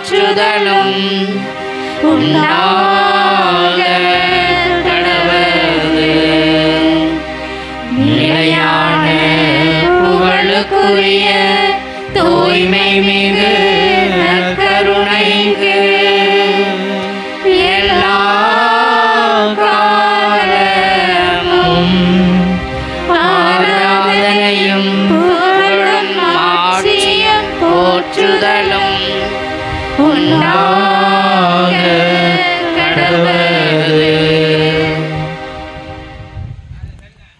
போற்றுதலும் உண்டாக.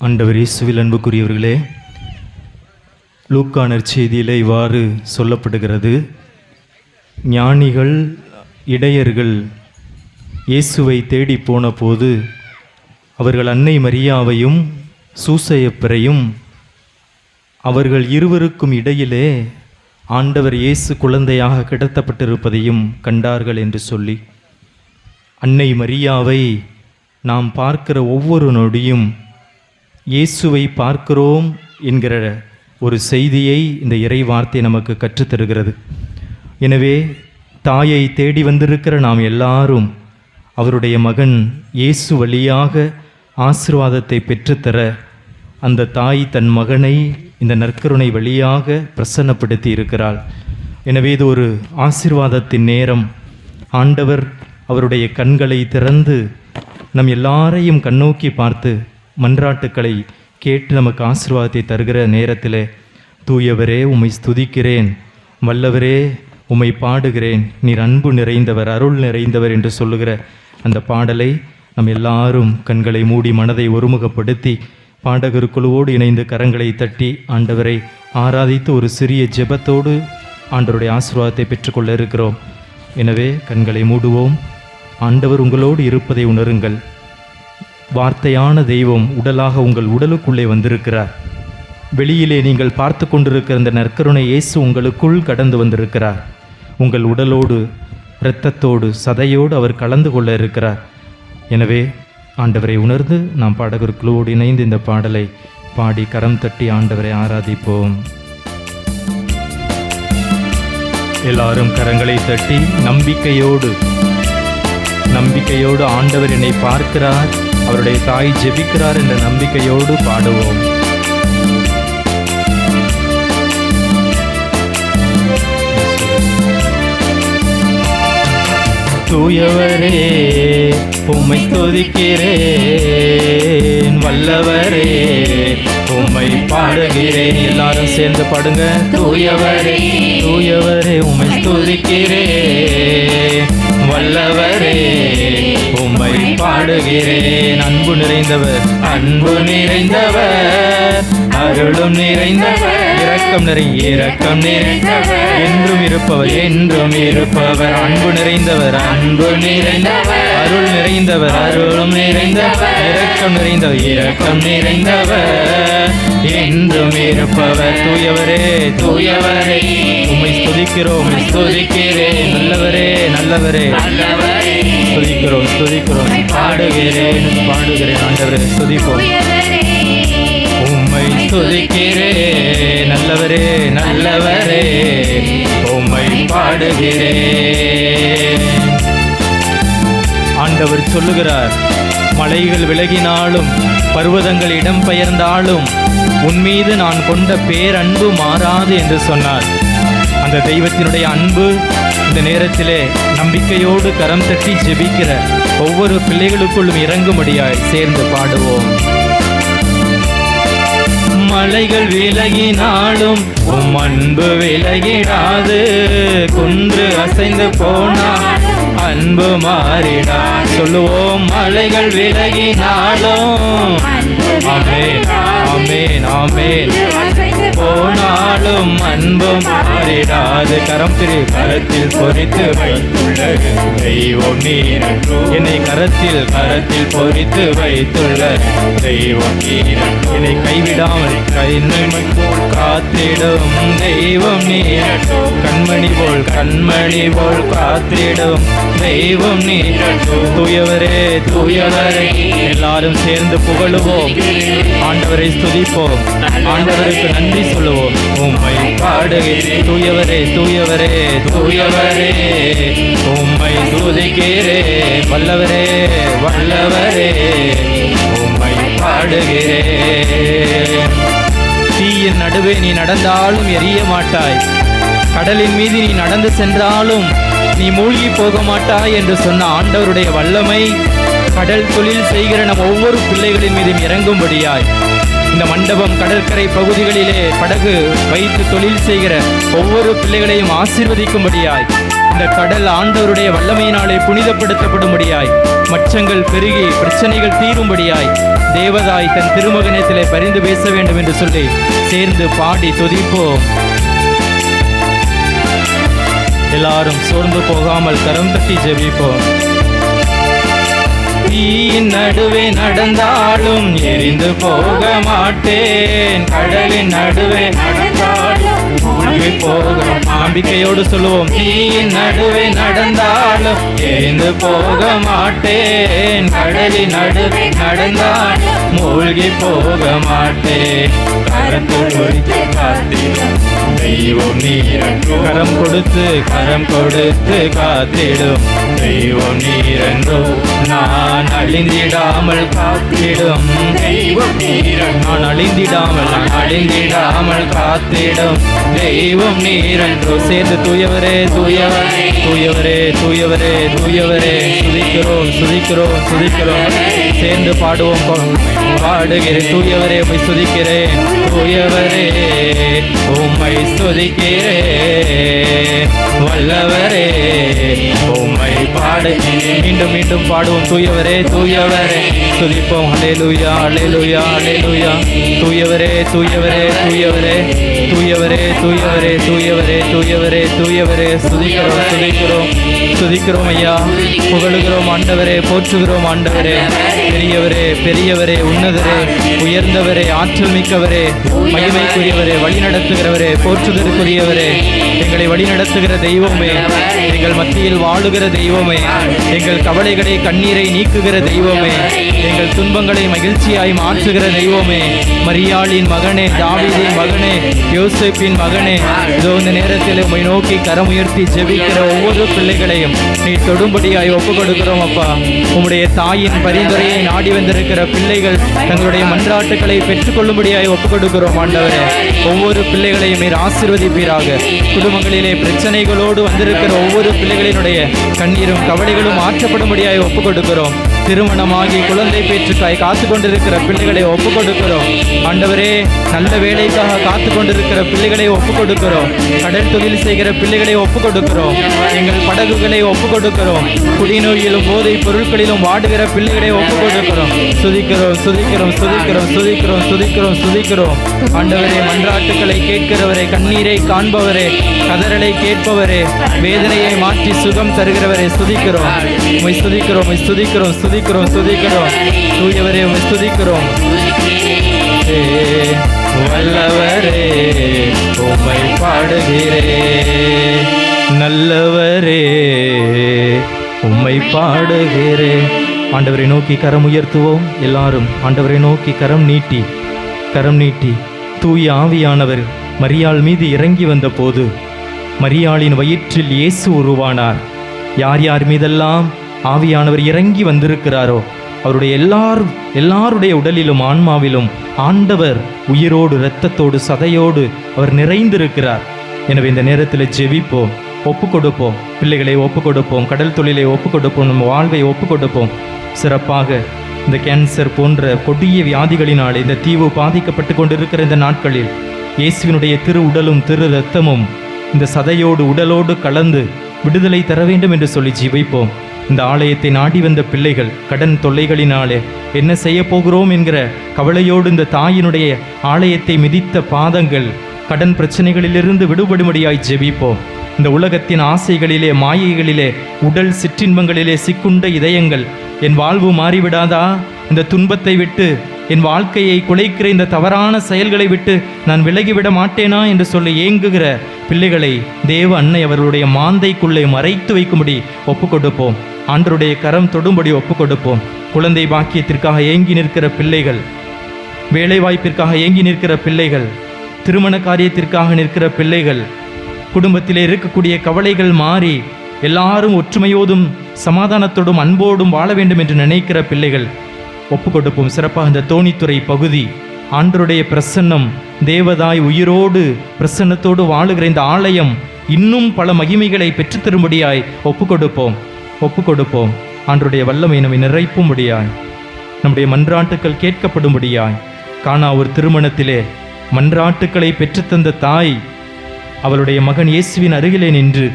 ஆண்டவர் இயேசுவில் அன்புக்குரியவர்களே லூக்கானர் செய்தியில் இவ்வாறு சொல்லப்படுகிறது. ஞானிகள் இடையர்கள் இயேசுவை தேடி போன போது அவர்கள் அன்னை மரியாவையும் சூசையப்பரையும் அவர்கள் இருவருக்கும் இடையிலே ஆண்டவர் இயேசு குழந்தையாக கிடத்தப்பட்டிருப்பதையும் கண்டார்கள் என்று சொல்லி அன்னை மரியாவை நாம் பார்க்கிற ஒவ்வொரு நொடியும் இயேசுவை பார்க்கிறோம் என்கிற ஒரு செய்தியை இந்த இறை வார்த்தை நமக்கு கற்றுத்தருகிறது. எனவே தாயை தேடி வந்திருக்கிற நாம் எல்லாரும் அவருடைய மகன் இயேசு வழியாக ஆசிர்வாதத்தை பெற்றுத்தர அந்த தாய் தன் மகனை இந்த நற்கருணை வழியாக பிரசன்னப்படுத்தி இருக்கிறாள். எனவே இது ஒரு ஆசிர்வாதத்தின் நேரம். ஆண்டவர் அவருடைய கண்களை திறந்து நம் எல்லாரையும் கண்ணோக்கி பார்த்து மன்றாட்டுக்களை கேட்டு நமக்கு ஆசீர்வாதத்தை தருகிற நேரத்தில் தூயவரே உம்மை ஸ்துதிக்கிறேன். வல்லவரே உம்மை பாடுகிறேன். நீர் அன்பு நிறைந்தவர் அருள் நிறைந்தவர் என்று சொல்லுகிற அந்த பாடலை நம் எல்லாரும் கண்களை மூடி மனதை ஒருமுகப்படுத்தி பாடகர் குழுவோடு இணைந்து கரங்களை தட்டி ஆண்டவரை ஆராதித்து ஒரு சிறிய ஜெபத்தோடு ஆண்டவருடைய ஆசீர்வாதத்தை பெற்றுக்கொள்ள இருக்கிறோம். எனவே கண்களை மூடுவோம். ஆண்டவர் உங்களோடு இருப்பதை உணருங்கள். வார்த்தையான தெய்வம் உடலாக உங்கள் உடலுக்குள்ளே வந்திருக்கிறார். வெளியிலே நீங்கள் பார்த்து கொண்டிருக்கிற இந்த நற்கருணை இயேசு உங்களுக்குள் கடந்து வந்திருக்கிறார். உங்கள் உடலோடு இரத்தத்தோடு சதையோடு அவர் கலந்து கொள்ள இருக்கிறார். எனவே ஆண்டவரை உணர்ந்து நாம் பாடகர் குழுவோடு இணைந்து இந்த பாடலை பாடி கரம் தட்டி ஆண்டவரை ஆராதிப்போம். எல்லாரும் கரங்களை தட்டி நம்பிக்கையோடு நம்பிக்கையோடு ஆண்டவர் என்னை பார்க்கிறார். அவருடைய தாய் ஜெபிக்கிறார் என்ற நம்பிக்கையோடு பாடுவோம். தூயவரே உம்மை துதிக்கிறேன். வல்லவரே உம்மை பாடுகிறேன். எல்லாரும் சேர்ந்து பாடுங்க. தூயவரே தூயவரே உம்மை துதிக்கிறேன். வல்லவரே உம்மை பாடுகிறேன். அன்பு நிறைந்தவர் அன்பு நிறைந்தவர். அருளும் நிறைந்தவர். இரக்கம் நிறை இரக்கம் நிறைந்தவர். என்றும் இருப்பவர் என்றும் இருப்பவர். அன்பு நிறைந்தவர் அன்பு நிறைந்தவர். அருள் நிறைந்தவர் அருளும் நிறைந்தவர். இரக்கம் நிறைந்தவர் இரக்கம் நிறைந்தவர். என்றும் இருப்பவர். தூயவரே தூயவரே. உம்மை ஸ்துதிக்கிறோம் ஸ்துதிக்கிறேன் நல்லவரே நல்லவரே. ஸ்துதிக்கிறோம் ஸ்துதிக்கிறோம். பாடுகிறேன் பாடுகிறேன். ஆண்டவரே ஸ்துதிப்போம். உம்மை நல்லவரே நல்லவரே உம்மை பாடுகிறேன் ஆண்டவர் சொல்லுகிறார் மலைகள் விலகினாலும் பர்வதங்கள் இடம் பெயர்ந்தாலும் உன்மீது நான் கொண்ட பேரன்பு மாறாது என்று சொன்னார். அந்த தெய்வத்தினுடைய அன்பு இந்த நேரத்திலே நம்பிக்கையோடு கரம் தட்டி ஜெபிக்கிற ஒவ்வொரு பிள்ளைகளுக்குள்ளும் இறங்கும்படியாய் சேர்ந்து பாடுவோம். மலைகள் விலகினாலும் உம் அன்பு விலகிடாது. குன்று அசைந்து போனால் அன்பு மாறிடா சொல்லுவோம் மலைகள் விலகினாலும் ஆமென் ஆமென் ஆமென். போனாலும் அன்பு மாறிடாது. கரம் திரு கரத்தில் பொறித்து வைத்துள்ள தெய்வம் நீரன்றோ என்னை கரத்தில் கரத்தில் பொறித்து வைத்துள்ள தெய்வம் நீரன்றோ என்னை கைவிடாமல் கைநன்மை போல் காத்திடும் தெய்வம் நீரன்றோ கண்மணி போல் கண்மணி போல் காத்திடும் தெய்வம் நீரன்றோ தூயவரே தூயவரே எல்லாரும் சேர்ந்து புகழுவோம். ஆண்டவரை துதிப்போம். ஆண்டவருக்கு நன்றி சொல்லுவோம். உம்மை பாடுகிறேன் தூயவரே தூயவரே தூயவரே. உம்மை துதிக்கிறே வல்லவரே வல்லவரே. உம்மை பாடுகிறேன் தீயின் நடுவே நீ நடந்தாலும் எரிய மாட்டாய். கடலின் மீது நீ நடந்து சென்றாலும் நீ மூழ்கி போக மாட்டாய் என்று சொன்ன ஆண்டவருடைய வல்லமை. கடல் தொழில் செய்கிற நம் ஒவ்வொரு பிள்ளைகளின் மீதும் இறங்கும்படியாய். இந்த மண்டபம் கடற்கரை பகுதிகளிலே படகு வைத்து தொழில் செய்கிற ஒவ்வொரு பிள்ளைகளையும் ஆசீர்வதிக்கும்படியாய். இந்த கடல் ஆண்டவருடைய வல்லமையினாலே புனிதப்படுத்தப்படும்படியாய். மச்சங்கள் பெருகி பிரச்சனைகள் தீரும்படியாய். தேவதாய் தன் திருமகனத்திலே பரிந்து பேச வேண்டும் என்று சொல்லி சேர்ந்து பாடி துதிப்போம். எல்லாரும் சோர்ந்து போகாமல் கரம் தட்டி ஜெபிப்போம். தீயின் நடுவே நடந்தாலும் எரிந்து போக மாட்டேன். கடலின் நடுவே நடந்தாலும் மூழ்கி போக நம்பிக்கையோடு சொல்லுவோம் தீயின் நடுவே நடந்தாலும் எரிந்து போக மாட்டேன். கடலின் நடுவே நடந்தாலும் மூழ்கி போக மாட்டேன். கரத்துள் ஒழித்து தெய்வம் நீரன்றோ கரம் கொடுத்து கரம் கொடுத்து காத்திடும் தெய்வம் நீரன்றோ நான் அழிந்திடாமல் காத்திடும் தெய்வம் நீரன் நான் அழிந்திடாமல் நான் அழிந்திடாமல் காத்திடும் தெய்வம் நீரன்றோ சேர்ந்து தூயவரே தூயவரே தூயவரே தூயவரே தூயவரே சுதிக்கிறோம் சுதிக்கிறோம் சுதிக்கிறோம் சேர்ந்து பாடுவோம் பாடுகிறேன் தூயவரே உம்மை சுதிக்கிறேன் தூயவரே உம்மை சுதிக்கிறேன் வல்லவரே உம்மை பாடு. மீண்டும் மீண்டும் பாடுவோம் தூயவரே தூயவரே. துதிப்போம் அலேலுயா அலேலுயா அலேலுயா தூயவரே தூயவரே தூயவரே. தூயவரே தூயவரே தூயவரே தூயவரே தூயவரே. சுதிக்கிறோம் சுதிக்கிறோம் சுதிக்கிறோம் ஐயா. புகழுகிறோம் ஆண்டவரே போற்றுகிறோம் ஆண்டவரே. பெரியவரே பெரியவரே உன்னதரே. உயர்ந்தவரே ஆற்றல் மிக்கவரே. மகிமைக்குரியவரே வழி நடத்துகிறவரே போற்றுதற்குரியவரே எங்களை வழிநடத்துகிற தெய்வமே எங்கள் மத்தியில் வாழுகிற தெய்வமே எங்கள் கவலைகளை கண்ணீரை நீக்குகிற தெய்வமே எங்கள் துன்பங்களை மகிழ்ச்சியாய் மாற்றுகிற தெய்வமே மரியாளின் மகனே தாவிதின் மகனே யோசிப்பின் மகனே இதோ இந்த நேரத்தில் உண்மை நோக்கி கரம் உயர்த்தி ஜெபிக்கிற ஒவ்வொரு பிள்ளைகளையும் நீ தொடும்படியாய் ஒப்புக் கொடுக்கிறோம் அப்பா. உம்முடைய தாயின் பரிந்துரையை நாடி வந்திருக்கிற பிள்ளைகள் தங்களுடைய மன்றாட்டுக்களை பெற்றுக்கொள்ளும்படியாய் ஒப்புக் கொடுக்கிறோம் ஆண்டவரே. ஒவ்வொரு பிள்ளைகளையும் நீர் ஆசிர்வதிப்பீராக. குடும்பங்களிலே பிரச்சனைகளோடு வந்திருக்கிற ஒவ்வொரு பிள்ளைகளினுடைய கண்ணீரும் கவலைகளும் ஆற்றப்படும்படியாய் ஒப்புக் கொடுக்கிறோம் திருமணமாகி குழந்தை பேச்சுக்காய் காத்து கொண்டிருக்கிற பிள்ளைகளை ஒப்புக் கொடுக்கிறோம் ஆண்டவரே நல்ல வேலைக்காக காத்து கொண்டிருக்கிற பிள்ளைகளை ஒப்புக் கொடுக்கிறோம் கடல் தொழில் செய்கிற பிள்ளைகளை ஒப்புக் கொடுக்கிறோம் எங்கள் படகுகளை ஒப்புக் கொடுக்கிறோம் குடிநோயிலும் போதை பொருட்களிலும் வாடுகிற பிள்ளைகளை ஒப்புக் கொடுக்கிறோம் சுதிக்கிறோம் சுதிக்கிறோம் சுதிக்கிறோம் சுதிக்கிறோம் சுதிக்கிறோம் சுதிக்கிறோம். ஆண்டவரே மன்றாட்டுக்களை கேட்கிறவரை கண்ணீரை காண்பவரே கதறலை கேட்பவரே வேதனையை மாற்றி சுகம் தருகிறவரே சுதிக்கிறோம் உமை சுதிக்கிறோம் உமை சுதிக்கிறோம் சுதிக்கிறோம் சுதிக்கிறோம் தூயவரே உம்மை சுதிக்கிறோம் வல்லவரே உமை பாடுகிறே. நல்லவரே உம்மை பாடுகிறே. ஆண்டவரை நோக்கி கரம் உயர்த்துவோம் எல்லாரும். ஆண்டவரை நோக்கி கரம் நீட்டி கரம் நீட்டி தூய ஆவியானவர் மரியாள் மீது இறங்கி வந்தபோது மரியாளின் வயிற்றில் இயேசு உருவானார். யார் யார் மீதெல்லாம் ஆவியானவர் இறங்கி வந்திருக்கிறாரோ அவருடைய எல்லார் எல்லாருடைய உடலிலும் ஆன்மாவிலும் ஆண்டவர் உயிரோடு இரத்தத்தோடு சதையோடு அவர் நிறைந்திருக்கிறார். எனவே இந்த நேரத்தில் ஜெபிப்போம் ஒப்பு கொடுப்போம் பிள்ளைகளை ஒப்பு கொடுப்போம் கடல் தொழிலை ஒப்பு கொடுப்போம் நம் வாழ்வை ஒப்பு கொடுப்போம் சிறப்பாக இந்த கேன்சர் போன்ற கொடிய வியாதிகளினால் இந்த தீவு பாதிக்கப்பட்டு கொண்டிருக்கிற இந்த நாட்களில் இயேசுவினுடைய திரு உடலும் திரு ரத்தமும் இந்த சதையோடு உடலோடு கலந்து விடுதலை தர வேண்டும் என்று சொல்லி ஜீவிப்போம். இந்த ஆலயத்தை நாடி வந்த பிள்ளைகள் கடன் தொல்லைகளினாலே என்ன செய்ய போகிறோம் என்கிற கவலையோடு இந்த தாயினுடைய ஆலயத்தை மிதித்த பாதங்கள் கடன் பிரச்சனைகளிலிருந்து விடுபடும்படியாய் ஜெபிப்போம். இந்த உலகத்தின் ஆசைகளிலே மாயைகளிலே உடல் சிற்றின்பங்களிலே சிக்குண்ட இதயங்கள் என் வாழ்வு மாறிவிடாதா? இந்த துன்பத்தை விட்டு என் வாழ்க்கையை குலைக்கிற இந்த தவறான செயல்களை விட்டு நான் விலகிவிட மாட்டேனா என்று சொல்லி ஏங்குகிற பிள்ளைகளை தேவ அன்னை அவர்களுடைய மாந்தைக்குள்ளே மறைத்து வைக்கும்படி ஒப்புக்கொடுப்போம். கொடுப்போம் ஆண்டருடைய கரம் தொடும்படி ஒப்புக்கொடுப்போம். குழந்தை பாக்கியத்திற்காக ஏங்கி நிற்கிற பிள்ளைகள் வேலைவாய்ப்பிற்காக ஏங்கி நிற்கிற பிள்ளைகள் திருமண காரியத்திற்காக நிற்கிற பிள்ளைகள் குடும்பத்திலே இருக்கக்கூடிய கவலைகள் மாறி எல்லாரும் ஒற்றுமையோடும் சமாதானத்தோடும் அன்போடும் வாழ வேண்டும் என்று நினைக்கிற பிள்ளைகள் ஒப்பு கொடுப்போம் சிறப்பாக இந்த தோணித்துறை பகுதி ஆண்டருடைய பிரசன்னம் தேவதாய் உயிரோடு பிரசன்னத்தோடு வாழுகிற இந்த ஆலயம் இன்னும் பல மகிமைகளை பெற்று தரும்படியாய் ஒப்பு கொடுப்போம் ஒப்பு கொடுப்போம் ஆண்டருடைய வல்லமை நம்மை நிறைப்பும்படியாய் நம்முடைய மன்றாட்டுக்கள் கேட்கப்படும்படியாய் காணா ஒரு திருமணத்திலே மன்றாட்டுக்களை பெற்றுத்தந்த தாய் அவளுடைய மகன் இயேசுவின் அருகிலே நின்று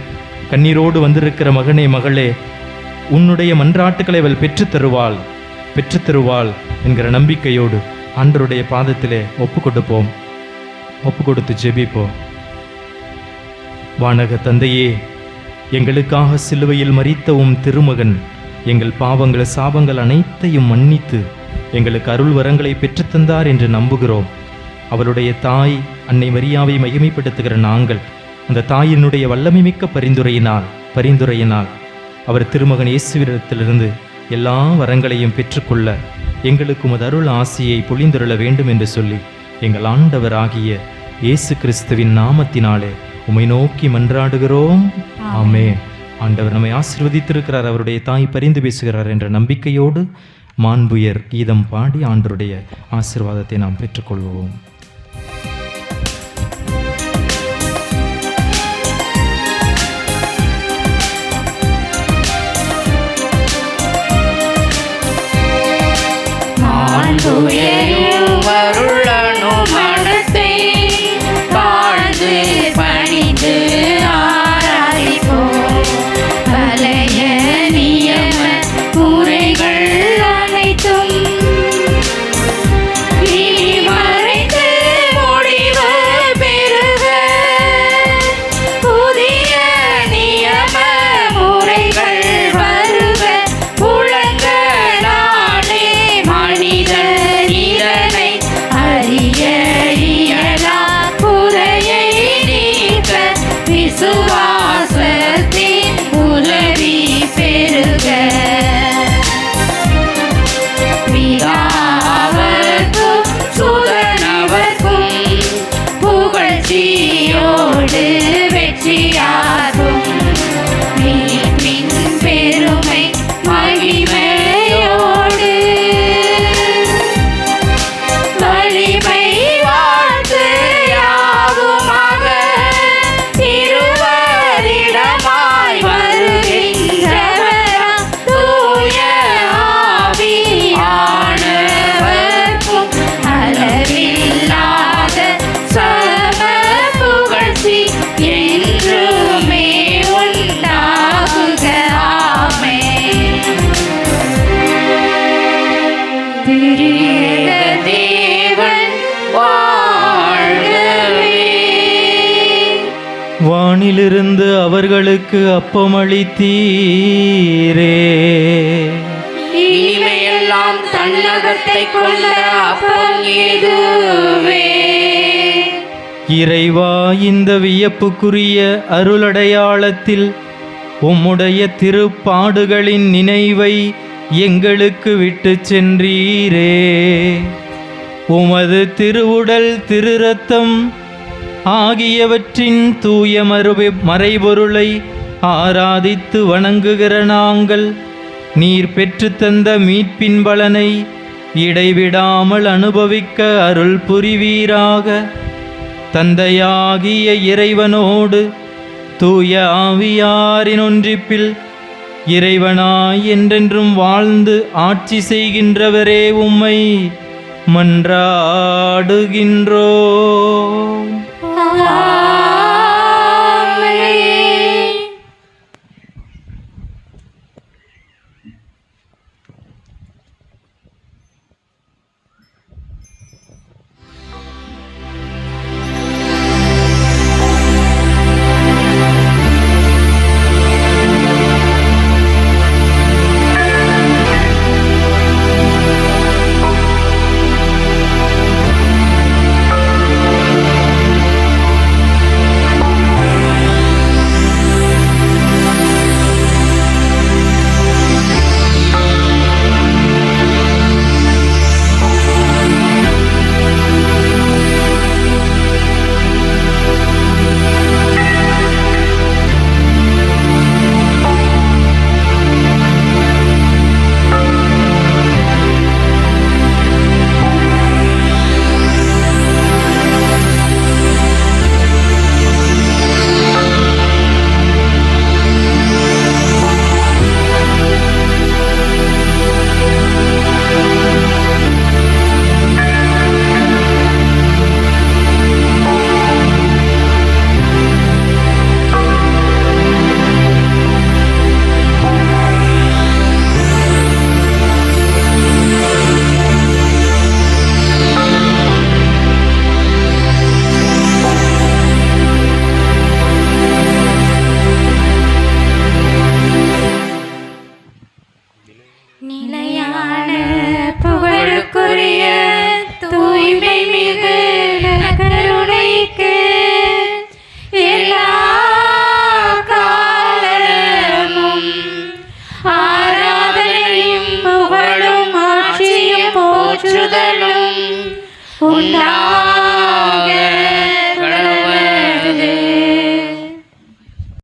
கண்ணீரோடு வந்திருக்கிற மகனே மகளே உன்னுடைய மன்றாட்டுக்களை அவள் பெற்றுத் தருவாள் பெற்றுத்தருவாள் என்கிற நம்பிக்கையோடு ஆண்டருடைய பாதத்திலே ஒப்பு கொடுப்போம் ஒப்பு கொடுத்து ஜெபிப்போம். வானக தந்தையே எங்களுக்காக சிலுவையில் மறித்தவும் உம் திருமகன் எங்கள் பாவங்கள் சாபங்கள் அனைத்தையும் மன்னித்து எங்களுக்கு அருள் வரங்களை பெற்றுத்தந்தார் என்று நம்புகிறோம். அவருடைய தாய் அன்னை மரியாவை மகிமைப்படுத்துகிற நாங்கள் அந்த தாயினுடைய வல்லமை மிக்க பரிந்துரையினால் பரிந்துரையினால் அவர் திருமகன் இயேசுவிடத்திலிருந்து எல்லா வரங்களையும் பெற்றுக்கொள்ள எங்களுக்கு உமது அருள் ஆசியை பொழிந்தருள வேண்டும் என்று சொல்லி எங்கள் ஆண்டவராகிய இயேசு கிறிஸ்துவின் நாமத்தினாலே உமை நோக்கி மன்றாடுகிறோம். ஆமென். ஆண்டவர் நம்மை ஆசீர்வதித்திருக்கிறார் அவருடைய தாய் பரிந்து பேசுகிறார் என்ற நம்பிக்கையோடு மாண்புயர் கீதம் பாடி ஆண்டருடைய ஆசீர்வாதத்தை நாம் பெற்றுக்கொள்வோம். மாண்புயரும் live. வானிலிருந்து அவர்களுக்கு அப்பமளித்தீரே. இனிமையெல்லாம் தன்னகத்தை கொண்ட அப்பம் எதுவே இறைவா இந்த வியப்புக்குரிய அருளடையாளத்தில் உம்முடைய திருப்பாடுகளின் நினைவை எங்களுக்கு விட்டுச் சென்றீரே. உமது திருவுடல் திருரத்தம் ஆகியவற்றின் தூய மறுபி மறைபொருளை ஆராதித்து வணங்குகிற நாங்கள் நீர் பெற்றுத்தந்த மீட்பின் பலனை இடைவிடாமல் அனுபவிக்க அருள் புரிவீராக. தந்தையாகிய இறைவனோடு தூய ஆவியாரின் ஒன்றிப்பில் இறைவனாய் என்றென்றும் வாழ்ந்து ஆட்சி செய்கின்றவரே உம்மை மன்றாடுகின்றோ 啊。